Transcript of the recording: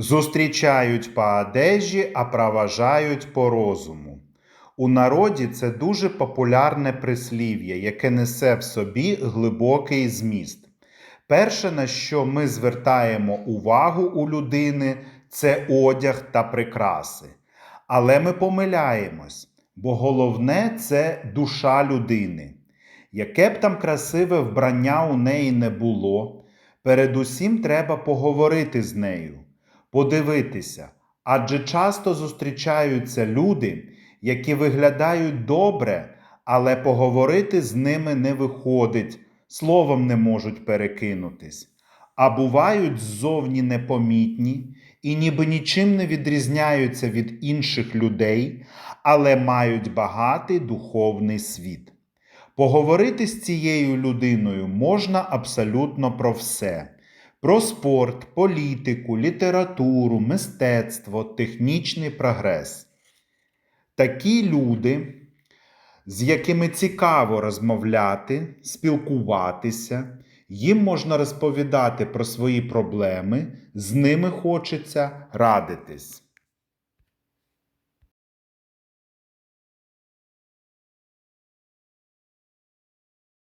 Зустрічають по одежі, а проважають по розуму. У народі це дуже популярне прислів'я, яке несе в собі глибокий зміст. Перше, на що ми звертаємо увагу у людини, це одяг та прикраси. Але ми помиляємось, бо головне це душа людини. Яке б там красиве вбрання у неї не було, передусім треба поговорити з нею, подивитися, адже часто зустрічаються люди, які виглядають добре, але поговорити з ними не виходить, словом не можуть перекинутись, а бувають ззовні непомітні і ніби нічим не відрізняються від інших людей, але мають багатий духовний світ. Поговорити з цією людиною можна абсолютно про все: про спорт, політику, літературу, мистецтво, технічний прогрес. Такі люди, з якими цікаво розмовляти, спілкуватися, їм можна розповідати про свої проблеми, з ними хочеться радитись.